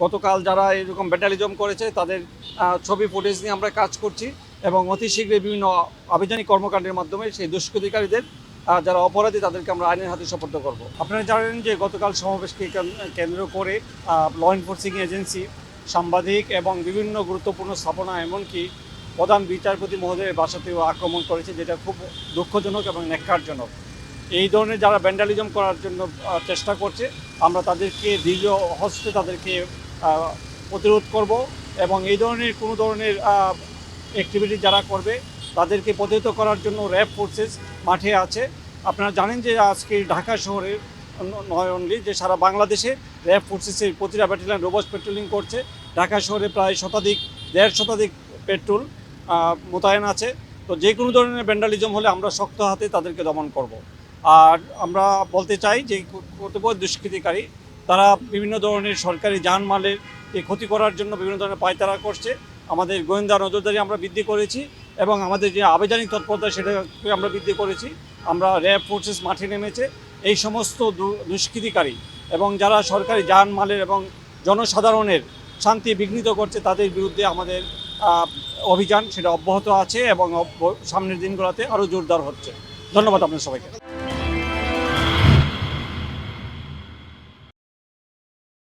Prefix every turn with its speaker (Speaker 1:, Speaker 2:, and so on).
Speaker 1: গতকাল যারা এরকম ব্যাটালিজম করেছে, তাদের ছবি, ফুটেজ নিয়ে আমরা কাজ করছি এবং অতি শীঘ্রই বিভিন্ন আভিযানিক কর্মকাণ্ডের মাধ্যমে সেই দুষ্কৃতিকারীদের যারা অপরাধী, তাদেরকে আমরা আইনের হাতে সোপর্দ করব। আপনারা জানেন যে গতকাল সমাবেশকে কেন- কেন্দ্র করে ল এনফোর্সিং এজেন্সি সাংবাদিক এবং বিভিন্ন গুরুত্বপূর্ণ স্থাপনা এমনকি প্রধান বিচারপতি মহোদয়ের বাসাতেও আক্রমণ করেছে, যেটা খুব দুঃখজনক এবং ন্যাক্কারজনক। এই ধরনের যারা ভ্যান্ডালিজম করার জন্য চেষ্টা করছে, আমরা তাদেরকে দৃঢ় হস্তে তাদেরকে প্রতিরোধ করব এবং এই ধরনের কোনো ধরনের অ্যাক্টিভিটি যারা করবে, তাদেরকে প্রতিহত করার জন্য র্যাব ফোর্সেস মাঠে আছে। আপনারা জানেন যে আজকে ঢাকা শহরে নয় অনলি যে সারা বাংলাদেশে র্যাব ফোর্সেসের প্রতিটা ব্যাটালিয়ান রোবস পেট্রোলিং করছে। ঢাকা শহরে প্রায় শতাধিক, দেড় শতাধিক পেট্রোল মোতায়েন আছে। তো যে কোনো ধরনের ভ্যান্ডালিজম হলে আমরা শক্ত হাতে তাদেরকে দমন করব। আর আমরা বলতে চাই যে কতিপয় দুষ্কৃতিকারী তারা বিভিন্ন ধরনের সরকারি যানমালের ক্ষতি করার জন্য বিভিন্ন ধরনের পায়তারা করছে। আমাদের গোয়েন্দা নজরদারি আমরা বৃদ্ধি করেছি এবং আমাদের যে আবেদনিক তৎপরতা সেটাকে আমরা বৃদ্ধি করেছি। আমরা র্যাব ফোর্সেস মাঠে নেমেছে। এই সমস্ত দুষ্কৃতিকারী এবং যারা সরকারি যানমালের এবং জনসাধারণের শান্তি বিঘ্নিত করছে তাদের বিরুদ্ধে আমাদের অভিযান সেটা অব্যাহত আছে এবং সামনের দিনগুলোতে আরও জোরদার হচ্ছে। ধন্যবাদ আপনার সবাইকে।